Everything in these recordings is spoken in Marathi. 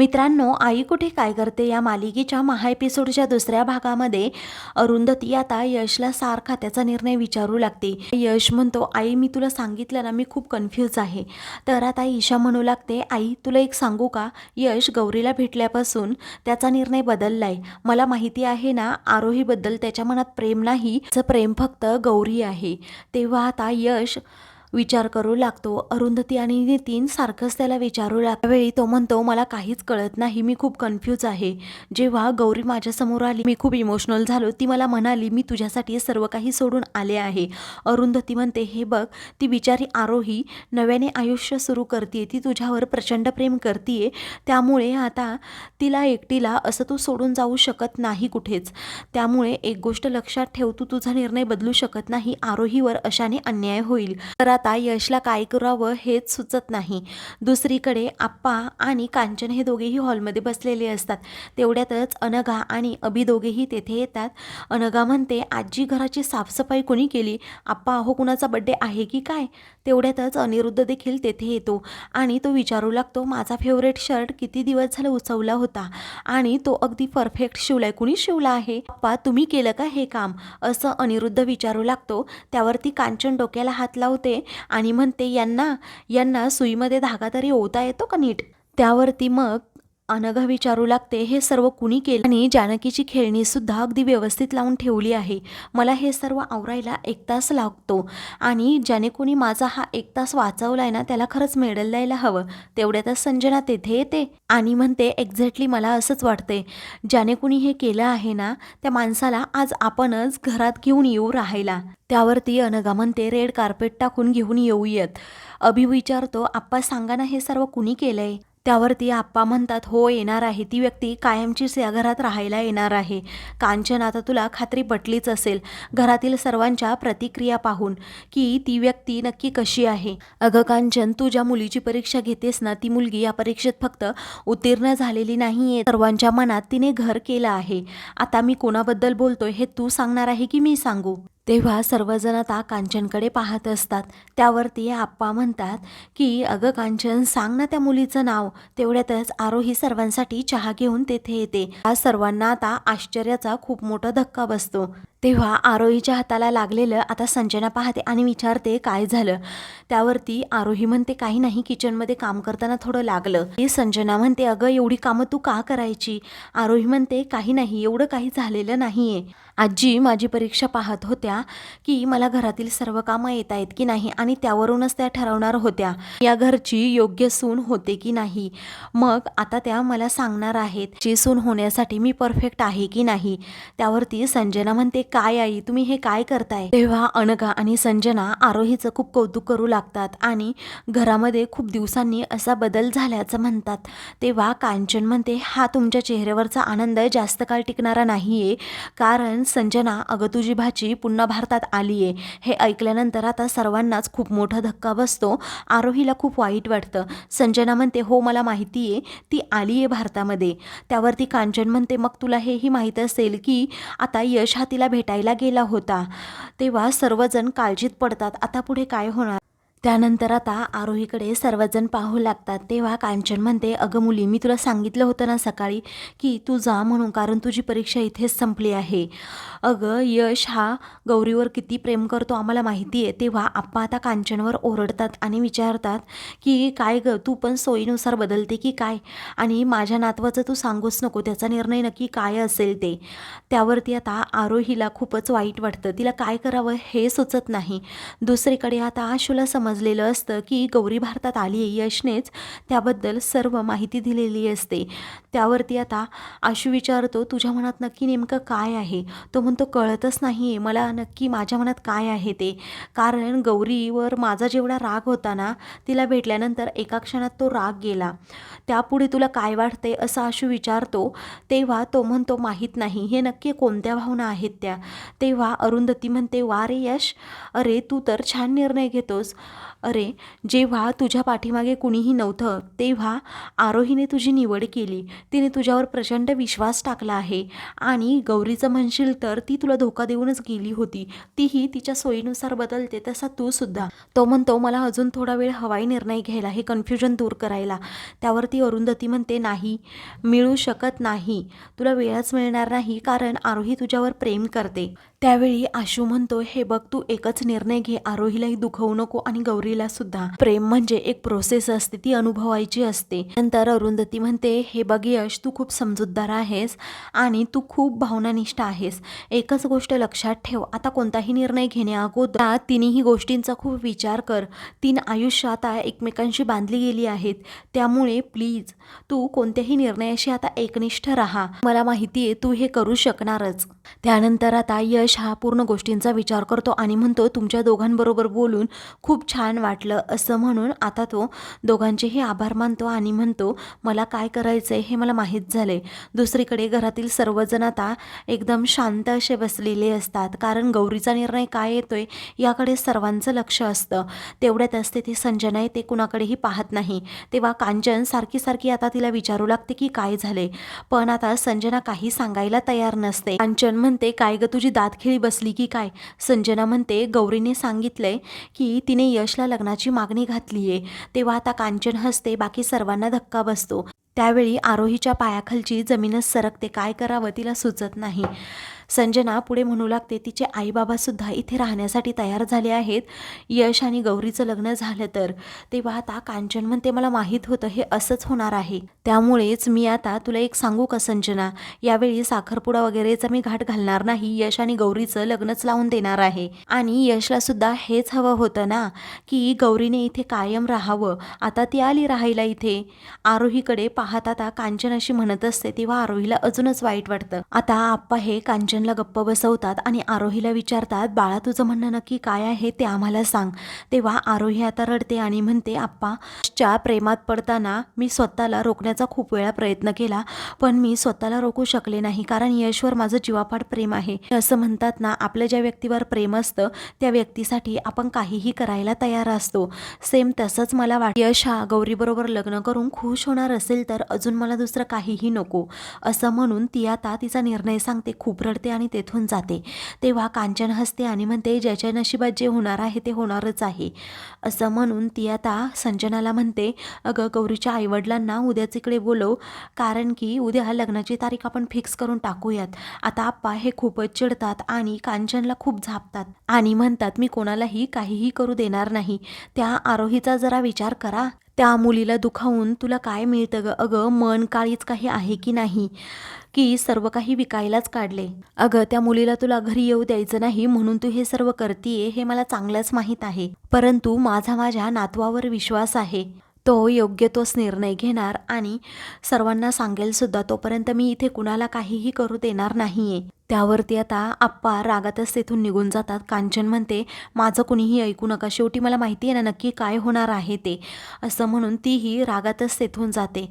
मित्रांनो आई कुठे काय करते या मालिकेच्या महा एपिसोडच्या दुसऱ्या भागामध्ये? अरुंधती आता यशला सारखा त्याचा निर्णय विचारू लागते. यश म्हणतो आई मी तुला सांगितलं ना मी खूप कन्फ्यूज आहे. तर आता ईशा म्हणू लागते आई तुला एक सांगू का? यश गौरीला भेटल्यापासून त्याचा निर्णय बदललाय. मला माहिती आहे ना आरोहीबद्दल त्याच्या मनात प्रेम नाही प्रेम फक्त गौरी आहे. तेव्हा आता यश विचार करू लागतो. अरुंधती आणि नितीन सारखंच त्याला विचारू लागतो वेळी तो म्हणतो मला काहीच कळत नाही. मी खूप कन्फ्यूज आहे. जेव्हा गौरी माझ्यासमोर आली मी खूप इमोशनल झालो. ती मला म्हणाली मी तुझ्यासाठी सर्व काही सोडून आले आहे. अरुंधती म्हणते हे बघ ती बिचारी आरोही नव्याने आयुष्य सुरू करते ती तुझ्यावर प्रचंड प्रेम करते त्यामुळे आता तिला एकटीला असं तू सोडून जाऊ शकत नाही कुठेच. त्यामुळे एक गोष्ट लक्षात ठेव. तू तुझा निर्णय बदलू शकत नाही. आरोहीवर अशाने अन्याय होईल. तर आता यशला काय करावं हेच सुचत नाही. दुसरीकडे आप्पा आणि कांचन हे दोघेही हॉलमध्ये बसलेले असतात. तेवढ्यातच अनघा आणि अभि दोघेही तेथे येतात. अनघा म्हणते आजी घराची साफसफाई कोणी केली? आप्पा अहो कुणाचा बड्डे आहे की काय? तेवढ्यातच अनिरुद्ध देखील तेथे येतो आणि तो विचारू लागतो माझा फेवरेट शर्ट किती दिवस झाला उचवला होता आणि तो अगदी परफेक्ट शिवलाय. कुणी शिवला आहे? आप्पा तुम्ही केलं का हे काम? असं अनिरुद्ध विचारू लागतो. त्यावरती कांचन डोक्याला हात लावते आणि म्हणते यांना यांना सुईमध्ये धागा तरी ओता येतो का नीट? त्यावरती मग अनघा विचारू लागते हे सर्व कुणी केलं? आणि जानकीची खेळणी सुद्धा अगदी व्यवस्थित लावून ठेवली आहे. मला हे सर्व आवरायला एक तास लागतो. आणि ज्याने कोणी माझा हा एक तास वाचवला आहे ना त्याला खरंच मेडल द्यायला हवं. तेवढ्यातच संजना तेथे येते आणि म्हणते एक्झॅक्टली मला असंच वाटते ज्याने कोणी हे केलं आहे ना त्या माणसाला आज आपणच घरात घेऊन येऊ राहायला. त्यावरती अनघा म्हणते रेड कार्पेट टाकून घेऊन येऊयात. अभि विचारतो आप्पा सांगा ना हे सर्व कुणी केलंय? त्यावरती आप्पा म्हणतात हो येणार आहे. ती व्यक्ती कायमचीच या घरात राहायला येणार आहे. कांचन आता तुला खात्री पटलीच असेल. घरातील सर्वांच्या प्रतिक्रिया पाहून की ती व्यक्ती नक्की कशी आहे. अगं कांचन तू ज्या मुलीची परीक्षा घेतेस ना ती मुलगी या परीक्षेत फक्त उत्तीर्ण झालेली नाही आहे सर्वांच्या मनात तिने घर केलं आहे. आता मी कोणाबद्दल बोलतोय हे तू सांगणार आहे की मी सांगू? तेव्हा सर्वजण आता कांचनकडे पाहत असतात. त्यावरती आप्पा म्हणतात की अगं कांचन सांग ना त्या मुलीचं नाव. तेवढ्यातच आरोही सर्वांसाठी चहा घेऊन तेथे येते. आज सर्वांना आता आश्चर्याचा खूप मोठा धक्का बसतो. तेव्हा आरोहीच्या हाताला लागलेलं आता संजना पाहते आणि विचारते काय झालं? त्यावरती आरोही म्हणते काही नाही किचनमध्ये काम करताना थोडं लागलं. ती संजना म्हणते अगं एवढी कामं तू का करायची? आरोही म्हणते काही नाही एवढं काही झालेलं नाहीये. आजी माझी परीक्षा पाहत होत्या की मला घरातील सर्व कामं येत आहेत की नाही आणि त्यावरूनच त्या ठरवणार होत्या. या घरची योग्य सून होते की नाही? मग आता त्या मला सांगणार आहेत जी सून होण्यासाठी मी परफेक्ट आहे की नाही त्यावरती संजना म्हणते काय आई तुम्ही हे काय करताय तेव्हा अनघा आणि संजना आरोहीचं खूप कौतुक करू लागतात आणि घरामध्ये खूप दिवसांनी असा बदल झाल्याचं म्हणतात. तेव्हा कांचन म्हणते हा तुमच्या चेहऱ्यावरचा आनंद जास्त काळ टिकणारा नाहीये कारण संजना अगं तुझी भाची पुन्हा भारतात आली आहे हे ऐकल्यानंतर आता सर्वांनाच खूप मोठा धक्का बसतो. आरोहीला खूप वाईट वाटतं. संजना म्हणते हो मला माहिती आहे ती आली आहे भारतामध्ये. त्यावरती कांचन म्हणते मग तुला हेही माहीत असेल की आता यश हा तिला भेटायला गेला होता. तेव्हा सर्वजण काळजीत पडतात. आता पुढे काय होणार? त्यानंतर आता आरोहीकडे सर्वजण पाहू लागतात. तेव्हा कांचन म्हणते अगं मुली मी तुला सांगितलं होतं ना सकाळी की तू जा म्हणून कारण तुझी परीक्षा इथेच संपली आहे. अगं यश हा गौरीवर किती प्रेम करतो आम्हाला माहिती आहे तेव्हा आप्पा आता कांचनवर ओरडतात आणि विचारतात की काय ग तू पण सोयीनुसार बदलते की काय? आणि माझ्या नातवाचं तू सांगूच नको त्याचा निर्णय नक्की काय असेल ते? त्यावरती आता आरोहीला खूपच वाईट वाटतं. तिला काय करावं हे सुचत नाही. दुसरीकडे आता आशूला समजलेलं असतं की गौरी भारतात आली आहे यशनेच. त्याबद्दल सर्व माहिती दिलेली असते. त्यावरती आता आशू विचारतो तुझ्या मनात नक्की नेमकं काय आहे? तो म्हणतो कळतच नाही आहे मला नक्की माझ्या मनात काय आहे ते. कारण गौरीवर माझा जेवढा राग होता ना तिला भेटल्यानंतर एका क्षणात तो राग गेला. त्यापुढे तुला काय वाटते असं आशू विचारतो. तेव्हा तो म्हणतो माहीत नाही. हे नक्की कोणत्या भावना आहेत त्या? तेव्हा अरुंधती म्हणते वा रे यश. अरे तू तर छान निर्णय घेतोस. अरे जेव्हा तुझ्या पाठीमागे कुणीही नव्हतं तेव्हा आरोहीने तुझी निवड केली. तिने तुझ्यावर प्रचंड विश्वास टाकला आहे. आणि गौरीचं म्हणशील तर ती तुला धोका देऊनच गेली होती. तीही तिच्या सोयीनुसार बदलते तसा तू सुद्धा. तो म्हणतो मला अजून थोडा वेळ हवाई निर्णय घ्यायला हे कन्फ्युजन दूर करायला. त्यावरती अरुंधती म्हणते नाही मिळू शकत नाही. तुला वेळच मिळणार नाही कारण आरोही तुझ्यावर प्रेम करते. त्यावेळी आशू म्हणतो हे बघ तू एकच निर्णय घे. आरोहीलाही दुखवू नको आणि गौरीला सुद्धा. प्रेम म्हणजे एक प्रोसेस असते ती अनुभवायची असते. नंतर अरुंधती म्हणते हे बघ यश तू खूप समजूतदार आहेस आणि तू खूप भावनानिष्ठ आहेस. एकच गोष्ट लक्षात ठेव. आता कोणताही निर्णय घेण्याअगोदर तिन्ही गोष्टींचा खूप विचार कर. तीन आयुष्य आता एकमेकांशी बांधली गेली आहेत. त्यामुळे प्लीज तू कोणत्याही निर्णयाशी आता एकनिष्ठ राहा. मला माहिती आहे तू हे करू शकणारच. त्यानंतर आता यश हा पूर्ण गोष्टींचा विचार करतो आणि म्हणतो तुमच्या दोघांबरोबर बोलून खूप छान छान वाटलं असं म्हणून आता तो दोघांचेही आभार मानतो आणि म्हणतो मला काय करायचं आहे हे मला माहीत झाले दुसरीकडे घरातील सर्वजण आता एकदम शांत असे बसलेले असतात. कारण गौरीचा निर्णय काय येतो आहे याकडे सर्वांचं लक्ष असतं. तेवढ्यात असते ते संजना ते कुणाकडेही पाहत नाही. तेव्हा कांचन सारखी सारखी आता तिला विचारू लागते की काय झाले पण आता संजना काही सांगायला तयार नसते. कांचन म्हणते काय ग तुझी दातखिळी बसली की काय? संजना म्हणते गौरीने सांगितलंय की तिने यश यशला लग्नाची मागणी घातली आहे तेव्हा आता कांचन हसते बाकी सर्वांना धक्का बसतो. त्यावेळी आरोहीच्या पायाखालची जमीनच सरकते. काय करावं तिला सुचत नाही. संजना पुढे म्हणू लागते तिचे आईबाबासुद्धा इथे राहण्यासाठी तयार झाले आहेत. यश आणि गौरीचं लग्न झालं तर. तेव्हा आता कांचन म्हणते मला माहीत होतं हे असंच होणार आहे. त्यामुळेच मी आता तुला एक सांगू का संजना? यावेळी साखरपुडा वगैरेचा मी घाट घालणार नाही. यश आणि गौरीचं लग्नच लावून देणार आहे. आणि यशला सुद्धा हेच हवं होतं ना की गौरीने इथे कायम राहावं. आता ती आली राहायला इथे. आरोहीकडे पाहत आता कांचन अशी म्हणत असते तेव्हा आरोहीला अजूनच वाईट वाटतं. आता आप्पा हे कांचनला गप्प बसवतात आणि आरोहीला विचारतात बाळा तुझं म्हणणं नक्की काय आहे ते आम्हाला सांग. तेव्हा आरोही आता रडते आणि म्हणते आप्पाच्या प्रेमात पडताना मी स्वतःला रोखण्याचा खूप वेळा प्रयत्न केला पण मी स्वतःला रोखू शकले नाही कारण यशवर माझं जीवापाड प्रेम आहे. असं म्हणतात ना आपलं ज्या व्यक्तीवर प्रेम असतं त्या व्यक्तीसाठी आपण काहीही करायला तयार असतो. सेम तसंच मला वाट यश हा गौरीबरोबर लग्न करून खुश होणार असेल तर अजून मला दुसरं काहीही नको. असं म्हणून ती आता तिचा निर्णय सांगते खूप रडते आणि तेथून जाते. तेव्हा कांचन हसते आणि म्हणते ज्याच्या नशिबात जे होणार आहे ते होणारच आहे. असं म्हणून ती आता संजनाला म्हणते अगं गौरीच्या आईवडिलांना उद्याच इकडे बोलव कारण की उद्या लग्नाची तारीख आपण फिक्स करून टाकूयात. आता आप्पा हे खूपच चिडतात आणि कांचनला खूप झापतात आणि म्हणतात मी कोणालाही काहीही करू देणार नाही. त्या आरोहीचा जरा विचार करा. त्या मुलीला दुखावून तुला काय मिळतं ग? अगं मन काळीच काही आहे की नाही? की सर्व काही विकायलाच काढले. अगं त्या मुलीला तुला घरी येऊ द्यायचं नाही म्हणून तू हे सर्व करतीये हे मला चांगलंच माहीत आहे. परंतु माझा माझ्या नातवावर विश्वास आहे. तो योग्य तोच निर्णय घेणार आणि सर्वांना सांगेल सुद्धा तोपर्यंत मी इथे कुणाला काहीही करू देणार नाहीये. त्यावरती आता आप्पा रागातच तेथून निघून जातात. कांचन म्हणते माझं कुणीही ऐकू नका. शेवटी मला माहिती आहे ना नक्की काय होणार आहे ते. असं म्हणून तीही रागातच तेथून जाते.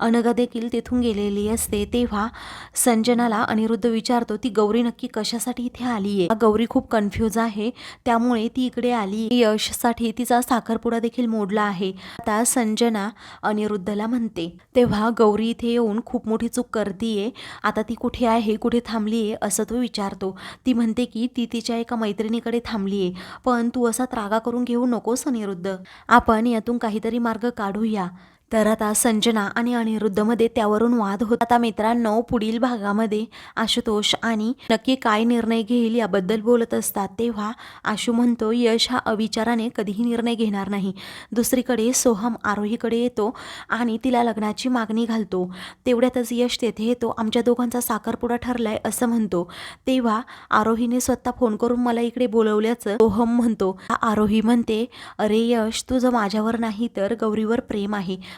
अनघा देखील तेथून गेलेली असते. तेव्हा संजनाला अनिरुद्ध विचारतो ती गौरी नक्की कशासाठी इथे आली आहे? गौरी खूप कन्फ्यूज आहे. त्यामुळे ती इकडे आली. यशसाठी तिचा साखरपुडा देखील मोडला आहे. आता संजना अनिरुद्धला म्हणते तेव्हा गौरी इथे येऊन खूप मोठी चूक करतीये. आता ती कुठे आहे? कुठे थांबली आहे असं तो विचारतो. ती म्हणते की ती तिच्या एका मैत्रिणीकडे थांबली आहे पण तू असा त्रागा करून घेऊ नकोस अनिरुद्ध. आपण यातून काहीतरी मार्ग काढूया. तर आता संजना आणि अनिरुद्धमध्ये त्यावरून वाद होत. आता मित्रांनो पुढील भागामध्ये आशुतोष आणि नक्की काय निर्णय घेईल याबद्दल बोलत असतात. तेव्हा आशू म्हणतो यश हा अविचाराने कधीही निर्णय घेणार नाही. दुसरीकडे सोहम आरोहीकडे येतो आणि तिला लग्नाची मागणी घालतो. तेवढ्यातच यश तेथे येतो. आमच्या दोघांचा साखरपुडा ठरलाय असं म्हणतो. तेव्हा आरोहीने स्वतः फोन करून मला इकडे बोलवल्याचं सोहम म्हणतो. आरोही म्हणते अरे यश तुझं माझ्यावर नाही तर गौरीवर प्रेम आहे.